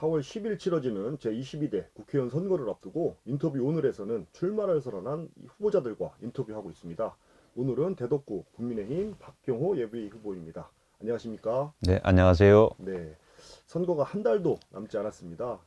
4월 10일 치러지는 제22대 국회의원 선거를 앞두고 인터뷰 오늘에서는 출마를 선언한 이 후보자들과 인터뷰하고 있습니다. 오늘은 대덕구 국민의힘 박경호 예비 후보입니다. 안녕하십니까? 네, 안녕하세요. 네. 선거가 한 달도 남지 않았습니다.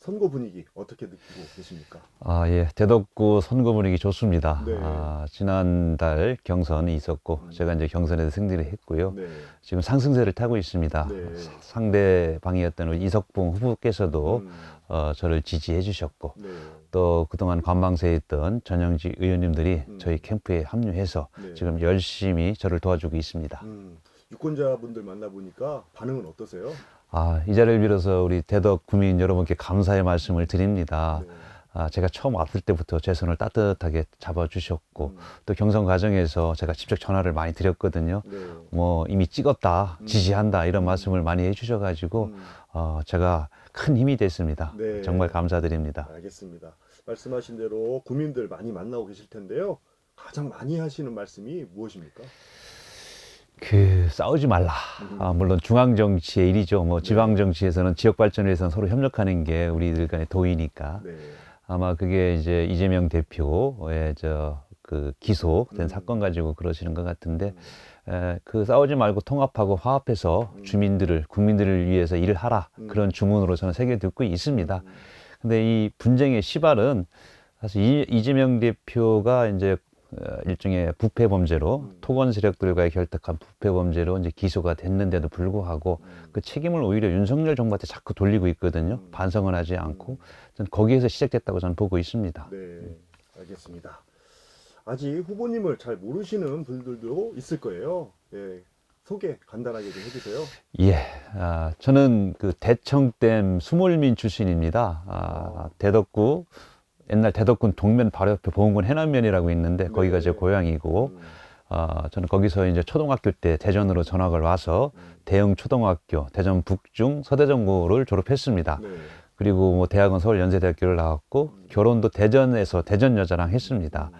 선거 분위기 어떻게 느끼고 계십니까? 아, 예, 대덕구 선거 분위기 좋습니다. 네. 아, 지난달 경선이 있었고, 음. 제가 이제 경선에서 승리를 했고요. 네. 지금 상승세를 타고 있습니다. 네. 상대방이었던 이석봉 후보께서도 음, 어, 저를 지지해 주셨고, 네. 또 그동안 관망세에 있던 전영직 의원님들이 음. 저희 캠프에 합류해서 네. 지금 열심히 저를 도와주고 있습니다. 음, 유권자분들 만나보니까 반응은 어떠세요? 아, 이 자리를 빌어서 우리 대덕 구민 여러분께 감사의 말씀을 드립니다. 네. 아, 제가 처음 왔을 때부터 제 손을 따뜻하게 잡아주셨고, 음, 또 경선 과정에서 제가 직접 전화를 많이 드렸거든요. 네. 뭐 이미 찍었다, 음. 지지한다 이런 말씀을 많이 해주셔가지고 음, 어, 제가 큰 힘이 됐습니다. 네. 정말 감사드립니다. 알겠습니다. 말씀하신 대로 구민들 많이 만나고 계실 텐데요. 가장 많이 하시는 말씀이 무엇입니까? 그 싸우지 말라. 음. 아, 물론 중앙 정치의 일이죠. 뭐 네. 지방 정치에서는 지역 발전을 위해서는 서로 협력하는 게 우리들 간의 도의니까 네. 아마 그게 이제 이재명 대표의 저 그 기소된 음. 사건 가지고 그러시는 것 같은데 음, 에, 그 싸우지 말고 통합하고 화합해서 음. 주민들을 국민들을 위해서 일을 하라 음. 그런 주문으로 저는 새겨 듣고 있습니다. 음, 근데 이 분쟁의 시발은 사실 이, 이재명 대표가 이제 어, 일종의 부패 범죄로 음. 토건 세력들과의 결탁한 부패 범죄로 이제 기소가 됐는데도 불구하고 음, 그 책임을 오히려 윤석열 정부한테 자꾸 돌리고 있거든요. 음. 반성은 하지 않고 음, 저는 거기에서 시작됐다고 저는 보고 있습니다. 네, 알겠습니다. 아직 후보님을 잘 모르시는 분들도 있을 거예요. 예, 소개 간단하게 좀 해주세요. 예, 아, 저는 그 대청댐 수몰민 출신입니다. 아, 대덕구 옛날 대덕군 동면 바로 옆에 보은군 해남면이라고 있는데 거기가 네. 제 고향이고 음, 아, 저는 거기서 이제 초등학교 때 대전으로 전학을 와서 음, 대흥 초등학교, 대전 북중 서대전고를 졸업했습니다. 네, 그리고 뭐 대학은 서울 연세대학교를 나왔고 음. 결혼도 대전에서 대전 여자랑 했습니다.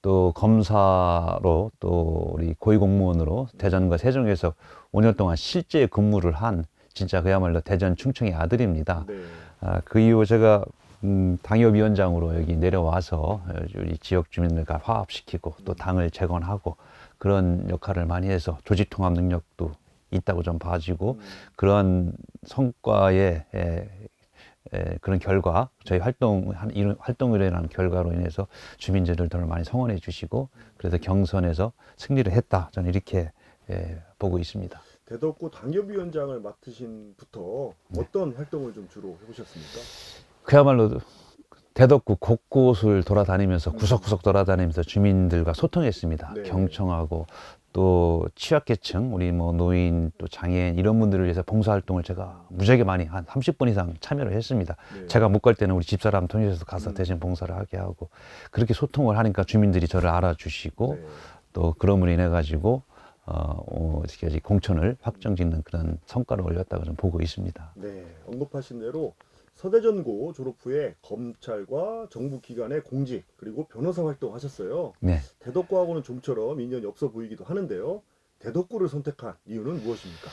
또 검사로 또 우리 고위공무원으로 대전과 세종에서 5년 동안 실제 근무를 한 진짜 그야말로 대전 충청의 아들입니다. 네, 아, 그 이후 제가 음, 당협위원장으로 여기 내려와서 우리 지역 주민들과 화합시키고 또 당을 재건하고 그런 역할을 많이 해서 조직 통합 능력도 있다고 좀 봐지고 음, 그런 성과의 에, 에, 그런 결과 저희 활동 한 이런 활동을 한 결과로 인해서 주민들을 더 많이 성원해 주시고 그래서 경선에서 승리를 했다 저는 이렇게 에, 보고 있습니다. 대덕구 당협위원장을 맡으신부터 네. 어떤 활동을 좀 주로 해보셨습니까? 그야말로 대덕구 곳곳을 돌아다니면서 음. 구석구석 돌아다니면서 주민들과 소통했습니다. 네. 경청하고 또 취약계층, 우리 뭐 노인 또 장애인 이런 분들을 위해서 봉사활동을 제가 무지하게 많이 한 30번 이상 참여를 했습니다. 네. 제가 못 갈 때는 우리 집사람 통해서 가서 음. 대신 봉사를 하게 하고 그렇게 소통을 하니까 주민들이 저를 알아주시고 네. 또 그럼으로 인해 가지고 어, 어, 지금까지 공천을 확정 짓는 그런 성과를 올렸다고 좀 보고 있습니다. 네, 언급하신 대로 서대전고 졸업 후에 검찰과 정부 기관의 공직 그리고 변호사 활동하셨어요. 네. 대덕구하고는 좀처럼 인연이 없어 보이기도 하는데요. 대덕구를 선택한 이유는 무엇입니까?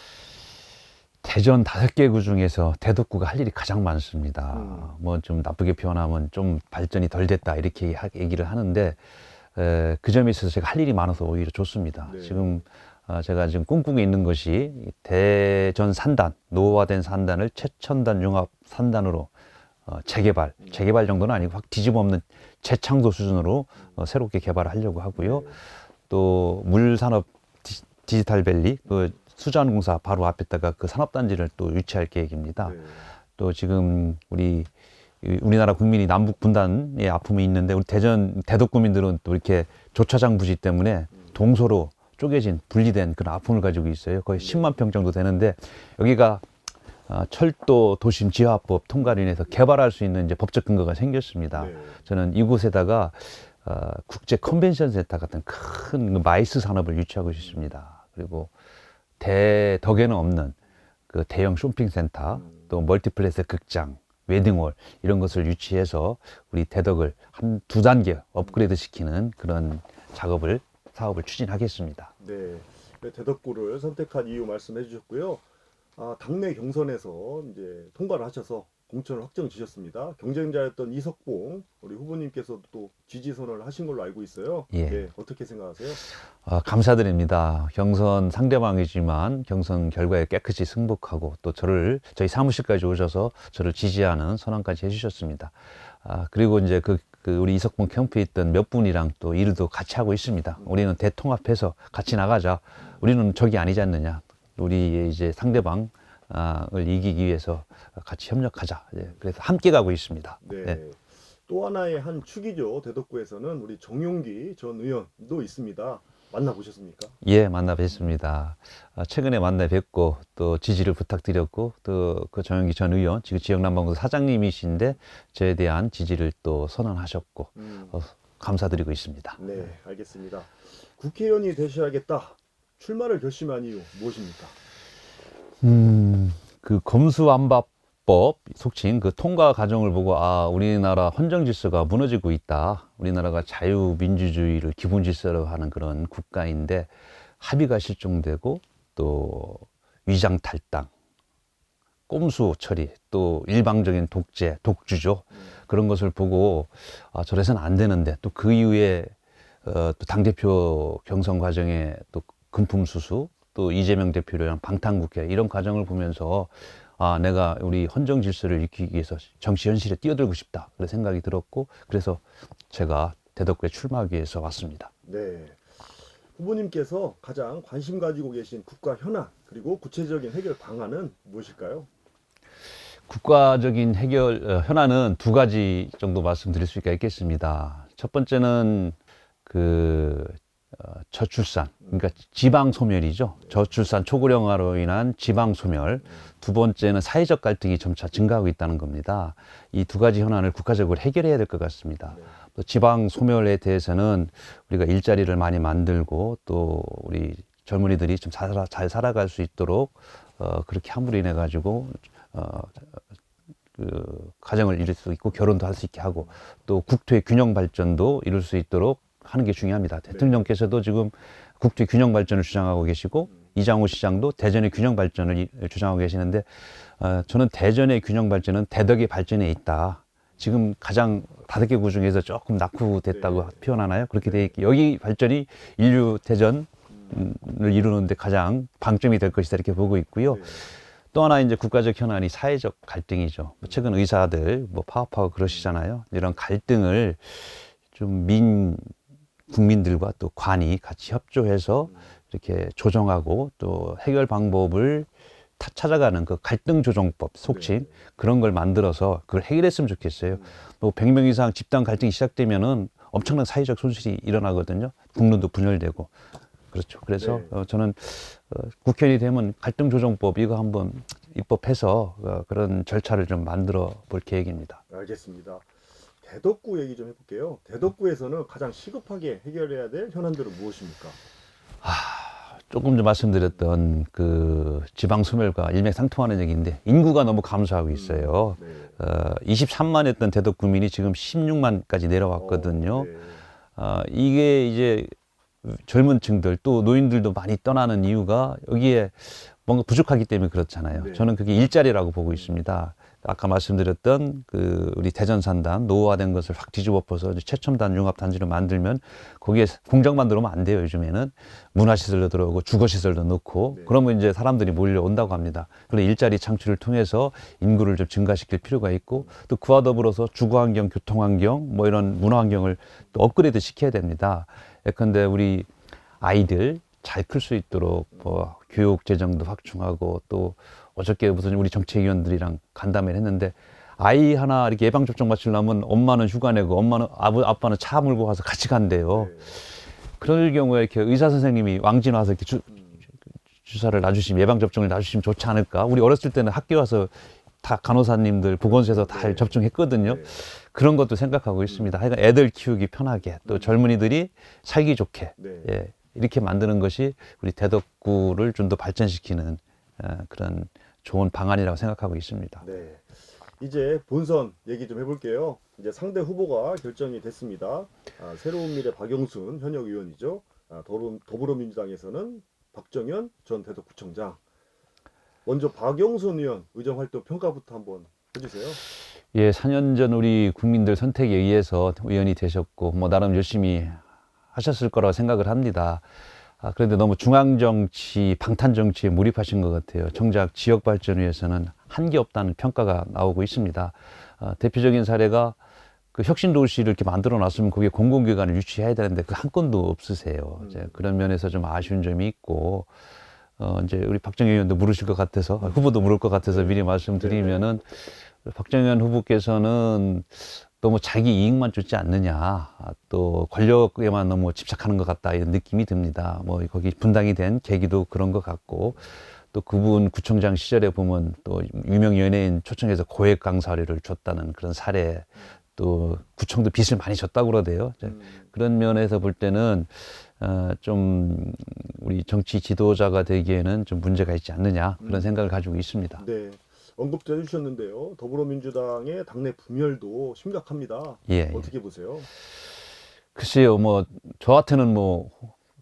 대전 다섯 개 구 중에서 대덕구가 할 일이 가장 많습니다. 음. 뭐좀 나쁘게 표현하면 좀 발전이 덜 됐다 이렇게 하- 얘기를 하는데 에, 그 점에 있어서 제가 할 일이 많아서 오히려 좋습니다. 네. 지금 어, 제가 지금 꿈꾸고 있는 것이 이 대전 산단 노후화된 산단을 최첨단 융합 산단으로 어, 재개발, 음. 재개발 정도는 아니고 확 뒤집어 엎는 재창조 수준으로 어, 새롭게 개발을 하려고 하고요. 네. 또 물산업 디, 디지털 밸리 그 수자원공사 바로 앞에다가 그 산업단지를 또 유치할 계획입니다. 네. 또 지금 우리 이 우리나라 국민이 남북 분단의 아픔이 있는데 우리 대전 대덕 구민들은 또 이렇게 조차장 부지 때문에 동서로 쪼개진 분리된 그런 아픔을 가지고 있어요. 거의 네. 10만 평 정도 되는데 여기가 아, 철도 도심 지화법 통과로 인해서 개발할 수 있는 이제 법적 근거가 생겼습니다. 네. 저는 이곳에다가 어, 국제 컨벤션 센터 같은 큰그 마이스 산업을 유치하고 싶습니다. 그리고 대덕에는 없는 그 대형 쇼핑센터, 음. 또 멀티플렉스 극장, 웨딩홀 이런 것을 유치해서 우리 대덕을 한 두 단계 업그레이드 시키는 그런 작업을 사업을 추진하겠습니다. 네. 네, 대덕구를 선택한 이유 말씀해 주셨고요. 아, 당내 경선에서 이제 통과를 하셔서 공천을 확정 지셨습니다. 경쟁자였던 이석봉 우리 후보님께서도 또 지지 선언을 하신 걸로 알고 있어요. 예. 네, 어떻게 생각하세요? 아, 감사드립니다. 경선 상대방이지만 경선 결과에 깨끗이 승복하고 또 저를 저희 사무실까지 오셔서 저를 지지하는 선언까지 해주셨습니다. 아, 그리고 이제 그, 그 우리 이석봉 캠프에 있던 몇 분이랑 또 일도 같이 하고 있습니다. 우리는 대통합해서 같이 나가자. 우리는 적이 아니지 않느냐. 우리 이제 상대방 아, 을 이기기 위해서 같이 협력하자. 예, 그래서 함께 가고 있습니다. 네. 네. 또 하나의 한 축이죠. 대덕구에서는 우리 정용기 전 의원도 있습니다. 만나보셨습니까? 예, 만나 뵀습니다. 아, 최근에 만나 뵙고 또 지지를 부탁드렸고 또 그 정영기 전 의원 지금 지역남방구 사장님이신데 저에 대한 지지를 또 선언하셨고 음, 어, 감사드리고 있습니다. 네, 알겠습니다. 국회의원이 되셔야겠다. 출마를 결심한 이유 무엇입니까? 음, 그 검수안 박법 속칭 그 통과 과정을 보고 아 우리나라 헌정 질서가 무너지고 있다. 우리나라가 자유민주주의를 기본 질서로 하는 그런 국가인데 합의가 실종되고 또 위장 탈당, 꼼수 처리, 또 일방적인 독재, 독주죠. 그런 것을 보고 아, 저래서는 안 되는데 또 그 이후에 어, 또 당 대표 경선 과정에 또 금품 수수 또 이재명 대표랑 방탄국회 이런 과정을 보면서 아 내가 우리 헌정 질서를 지키기 위해서 정치 현실에 뛰어들고 싶다 그런 생각이 들었고 그래서 제가 대덕구에 출마하기 위해서 왔습니다. 네. 후보님께서 가장 관심 가지고 계신 국가 현안 그리고 구체적인 해결 방안은 무엇일까요? 국가적인 해결 어, 현안은 두 가지 정도 말씀드릴 수 있겠습니다. 첫 번째는 그 어, 저출산, 그러니까 지방 소멸이죠. 저출산 초고령화로 인한 지방 소멸. 두 번째는 사회적 갈등이 점차 증가하고 있다는 겁니다. 이 두 가지 현안을 국가적으로 해결해야 될 것 같습니다. 네. 또 지방 소멸에 대해서는 우리가 일자리를 많이 만들고 또 우리 젊은이들이 좀 잘, 살아, 잘 살아갈 수 있도록 어, 그렇게 함으로 인해 가지고 어, 그 가정을 이룰 수 있고 결혼도 할 수 있게 하고 또 국토의 균형 발전도 이룰 수 있도록 하는 게 중요합니다. 대통령께서도 지금 국토의 균형 발전을 주장하고 계시고 이장호 시장도 대전의 균형 발전을 이- 주장하고 계시는데 어, 저는 대전의 균형 발전은 대덕의 발전에 있다. 지금 가장 다섯 개 구 중에서 조금 낙후됐다고 네. 표현하나요? 그렇게 돼 있기 여기 발전이 인류 대전을 이루는데 가장 방점이 될 것이다 이렇게 보고 있고요. 네. 또 하나 이제 국가적 현안이 사회적 갈등이죠. 뭐 최근 의사들 뭐 파업하고 그러시잖아요. 이런 갈등을 좀 민 국민들과 또 관이 같이 협조해서 이렇게 조정하고 또 해결 방법을 타- 찾아가는 그 갈등 조정법 속칭 네. 그런 걸 만들어서 그걸 해결했으면 좋겠어요. 뭐 100명 이상 집단 갈등이 시작되면은 엄청난 사회적 손실이 일어나거든요. 국론도 분열되고. 그렇죠. 그래서 네. 어, 저는 어, 국회의원이 되면 갈등 조정법 이거 한번 입법해서 어, 그런 절차를 좀 만들어 볼 계획입니다. 알겠습니다. 대덕구 얘기 좀 해볼게요. 대덕구에서는 가장 시급하게 해결해야 될 현안들은 무엇입니까? 조금 전 말씀드렸던 그 지방 소멸과 일맥상통하는 얘기인데 인구가 너무 감소하고 있어요. 네. 어, 23만이었던 대덕 구민이 지금 16만까지 내려왔거든요. 어, 네. 아, 이게 이제 젊은 층들 또 노인들도 많이 떠나는 이유가 여기에 뭔가 부족하기 때문에 그렇잖아요. 네. 저는 그게 일자리라고 보고 있습니다. 아까 말씀드렸던 그 우리 대전 산단 노후화된 것을 확 뒤집어 엎어서 이제 최첨단 융합 단지를 만들면 거기에 공장 만 들어오면 안 돼요. 요즘에는 문화 시설도 들어오고 주거 시설도 넣고 네. 그러면 이제 사람들이 몰려온다고 합니다. 그런 일자리 창출을 통해서 인구를 좀 증가시킬 필요가 있고 또 그와 더불어서 주거 환경, 교통 환경 뭐 이런 문화 환경을 또 업그레이드 시켜야 됩니다. 예컨대 우리 아이들 잘 클 수 있도록 뭐 교육 재정도 확충하고 또 어저께 무슨 우리 정책위원들이랑 간담회를 했는데 아이 하나 이렇게 예방 접종 맞추려면 엄마는 휴가 내고 엄마는 아버 아빠는 차 몰고 가서 같이 간대요. 네. 그럴 경우에 이렇게 의사 선생님이 왕진 와서 이렇게 주, 음, 주사를 놔주시면 예방 접종을 놔주시면 좋지 않을까? 우리 어렸을 때는 학교 와서 다 간호사님들 보건소에서 다 네. 접종했거든요. 네. 그런 것도 생각하고 있습니다. 하여간 애들 키우기 편하게 또 젊은이들이 살기 좋게 네. 예, 이렇게 만드는 것이 우리 대덕구를 좀 더 발전시키는 어, 그런 좋은 방안이라고 생각하고 있습니다. 네. 이제 본선 얘기 좀 해볼게요. 이제 상대 후보가 결정이 됐습니다. 아, 새로운 미래 박영순 현역 의원이죠. 아, 더불, 더불어민주당에서는 박정현 전 대덕구청장. 먼저 박영순 의원 의정 활동 평가부터 한번 해주세요. 예, 4년 전 우리 국민들 선택에 의해서 의원이 되셨고, 뭐, 나름 열심히 하셨을 거라고 생각을 합니다. 아, 그런데 너무 중앙 정치, 방탄 정치에 몰입하신 것 같아요. 정작 지역 발전을 위해서는 한게 없다는 평가가 나오고 있습니다. 아, 대표적인 사례가 그 혁신 도시를 이렇게 만들어 놨으면 거기에 공공기관을 유치해야 되는데 그 한 건도 없으세요. 이제 그런 면에서 좀 아쉬운 점이 있고, 어, 이제 우리 박정희 의원도 물으실 것 같아서, 후보도 물을 것 같아서 미리 말씀드리면은, 박정현 후보께서는 너무 자기 이익만 쫓지 않느냐, 아, 또 권력에만 너무 집착하는 것 같다 이런 느낌이 듭니다. 뭐 거기 분당이 된 계기도 그런 것 같고, 또 그분 구청장 시절에 보면 또 유명 연예인 초청해서 고액 강사료를 줬다는 그런 사례, 또 구청도 빚을 많이 졌다고 그러대요. 음, 그런 면에서 볼 때는 어, 좀 우리 정치 지도자가 되기에는 좀 문제가 있지 않느냐 그런 음. 생각을 가지고 있습니다. 네. 언급도 해주셨는데요. 더불어민주당의 당내 분열도 심각합니다. 예. 어떻게 보세요? 글쎄요, 뭐 저한테는 뭐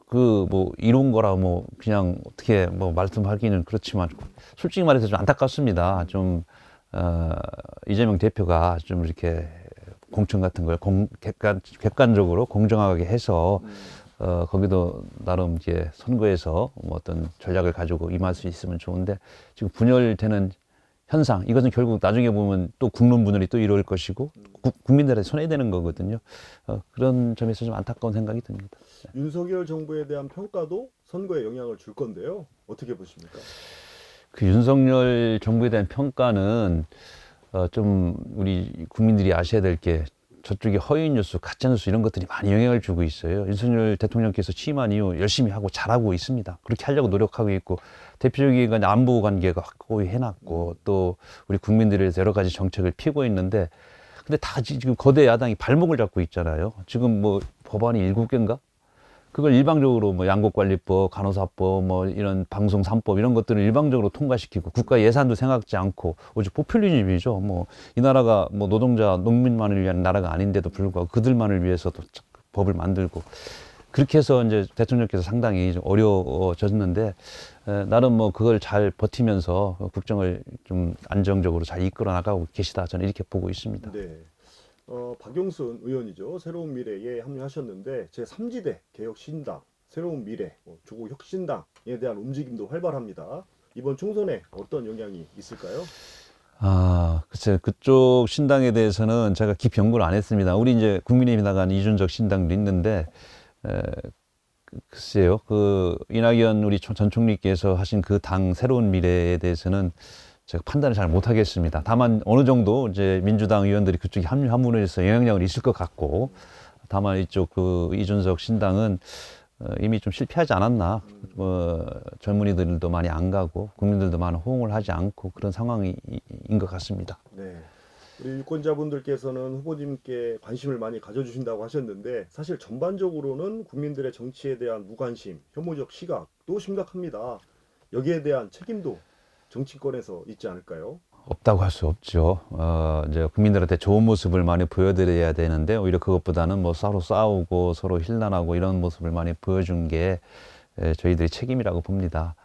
그 뭐 이룬 거라 뭐 그냥 어떻게 뭐 말씀하기는 그렇지만 솔직히 말해서 좀 안타깝습니다. 좀 어, 이재명 대표가 좀 이렇게 공천 같은 걸 공, 객관 객관적으로 공정하게 해서 음, 어, 거기도 나름 이제 선거에서 뭐 어떤 전략을 가지고 임할 수 있으면 좋은데 지금 분열되는 현상 이것은 결국 나중에 보면 또 국론 분열이 또 이루어질 것이고 구- 국민들한테 손해되는 거거든요. 어, 그런 점에서 좀 안타까운 생각이 듭니다. 윤석열 정부에 대한 평가도 선거에 영향을 줄 건데요. 어떻게 보십니까? 그 윤석열 정부에 대한 평가는 어, 좀 우리 국민들이 아셔야 될 게 저쪽에 허위 뉴스, 가짜 뉴스 이런 것들이 많이 영향을 주고 있어요. 윤석열 대통령께서 취임한 이후 열심히 하고 잘하고 있습니다. 그렇게 하려고 노력하고 있고 대표적인 건 안보 관계가 확고히 해놨고 또 우리 국민들에 대해서 여러 가지 정책을 피고 있는데 근데 다 지금 거대 야당이 발목을 잡고 있잖아요. 지금 뭐 법안이 일곱 개인가? 그걸 일방적으로 뭐 양곡관리법, 간호사법, 뭐 이런 방송 3법 이런 것들을 일방적으로 통과시키고 국가 예산도 생각지 않고 오직 포퓰리즘이죠. 뭐 이 나라가 뭐 노동자, 농민만을 위한 나라가 아닌데도 불구하고 그들만을 위해서도 자- 법을 만들고 그렇게 해서 이제 대통령께서 상당히 좀 어려워졌는데 에, 나름 뭐 그걸 잘 버티면서 국정을 좀 안정적으로 잘 이끌어 나가고 계시다 저는 이렇게 보고 있습니다. 네. 어, 박용순 의원이죠. 새로운 미래에 합류하셨는데 제 3지대 개혁 신당, 새로운 미래, 뭐 조국 혁신당에 대한 움직임도 활발합니다. 이번 총선에 어떤 영향이 있을까요? 아, 글쎄 그쪽 신당에 대해서는 제가 깊이 연구를 안 했습니다. 우리 이제 국민의힘에 나간 이준석 신당도 있는데 에, 그- 글쎄요. 그 이낙연 우리 총- 전 총리께서 하신 그 당 새로운 미래에 대해서는 제가 판단을 잘 못하겠습니다. 다만 어느 정도 이제 민주당 의원들이 그쪽에 합류 함으로 해서 영향력은 있을 것 같고 다만 이쪽 그 이준석 신당은 어, 이미 좀 실패하지 않았나. 뭐 젊은이들도 많이 안 가고 국민들도 많은 호응을 하지 않고 그런 상황인 것 같습니다. 네. 우리 유권자분들께서는 후보님께 관심을 많이 가져주신다고 하셨는데 사실 전반적으로는 국민들의 정치에 대한 무관심, 혐오적 시각도 심각합니다. 여기에 대한 책임도 정치권에서 있지 않을까요? 없다고 할 수 없죠. 어, 이제 국민들한테 좋은 모습을 많이 보여드려야 되는데 오히려 그것보다는 뭐 서로 싸우고 서로 힐난하고 이런 모습을 많이 보여준 게 에, 저희들의 책임이라고 봅니다.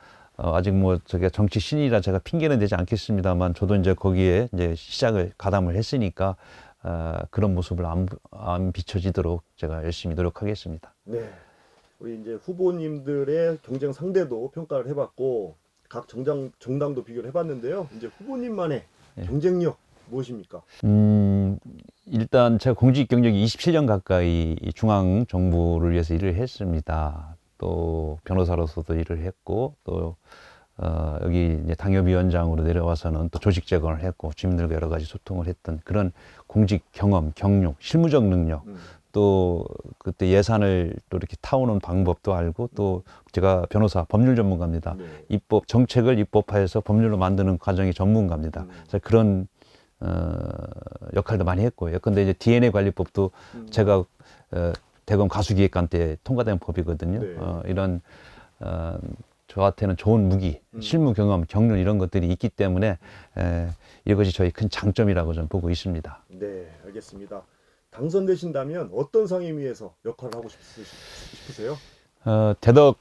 어, 아직 뭐 저게 정치 신이라 제가 핑계는 되지 않겠습니다만 저도 이제 거기에 이제 시작을 가담을 했으니까 어, 그런 모습을 안, 안 비춰지도록 제가 열심히 노력하겠습니다. 네. 우리 이제 후보님들의 경쟁 상대도 평가를 해봤고 각 정당 정당도 비교를 해봤는데요. 이제 후보님만의 네. 경쟁력 무엇입니까? 음, 일단 제가 공직 경력이 27년 가까이 이 중앙 정부를 위해서 일을 했습니다. 또 변호사로서도 일을 했고 또 어, 여기 이제 당협위원장으로 내려와서는 또 조직 재건을 했고 주민들과 여러 가지 소통을 했던 그런 공직 경험, 경력, 실무적 능력 음, 또 그때 예산을 또 이렇게 타오는 방법도 알고 또 제가 변호사 법률 전문가입니다. 네. 입법 정책을 입법화해서 법률로 만드는 과정의 전문가입니다. 음. 그래서 그런 어, 역할도 많이 했고요. 근데 이제 DNA 관리법도 음. 제가 어, 대검 가수기획관 때 통과된 법이거든요. 네. 어, 이런 어, 저한테는 좋은 무기, 음. 실무 경험, 경륜 이런 것들이 있기 때문에 에, 이것이 저희 큰 장점이라고 저는 보고 있습니다. 네, 알겠습니다. 당선되신다면 어떤 상임위에서 역할을 하고 싶으, 싶으세요? 어, 대덕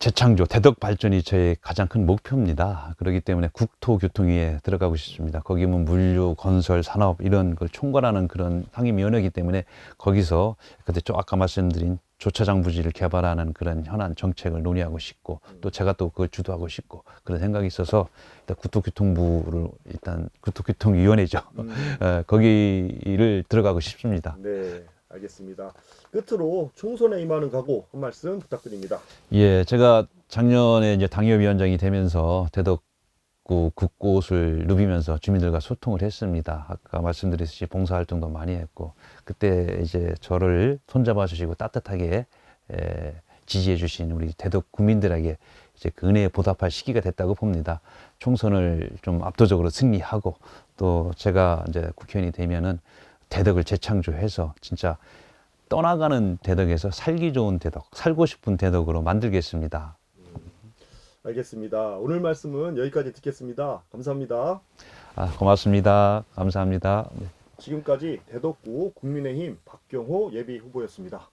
재창조, 대덕 발전이 저의 가장 큰 목표입니다. 그렇기 때문에 국토교통위에 들어가고 싶습니다. 거기 뭐 물류, 건설, 산업 이런 걸 총괄하는 그런 상임위원회이기 때문에 거기서 그때 좀 아까 말씀드린 조차장 부지를 개발하는 그런 현안 정책을 논의하고 싶고 또 제가 또 그걸 주도하고 싶고 그런 생각이 있어서 일단 국토교통부를 일단 국토교통위원회죠. 음, 어, 거기를 들어가고 싶습니다. 네, 알겠습니다. 끝으로 총선에 임하는 각오 한 말씀 부탁드립니다. 예, 제가 작년에 이제 당협위원장이 되면서 대덕구 곳곳을 누비면서 주민들과 소통을 했습니다. 아까 말씀드렸듯이 봉사활동도 많이 했고, 그때 이제 저를 손잡아 주시고 따뜻하게 에, 지지해 주신 우리 대덕 국민들에게 이제 그 은혜에 보답할 시기가 됐다고 봅니다. 총선을 좀 압도적으로 승리하고 또 제가 이제 국회의원이 되면은 대덕을 재창조해서 진짜 떠나가는 대덕에서 살기 좋은 대덕, 살고 싶은 대덕으로 만들겠습니다. 알겠습니다. 오늘 말씀은 여기까지 듣겠습니다. 감사합니다. 아, 고맙습니다. 감사합니다. 네. 지금까지 대덕구 국민의힘 박경호 예비 후보였습니다.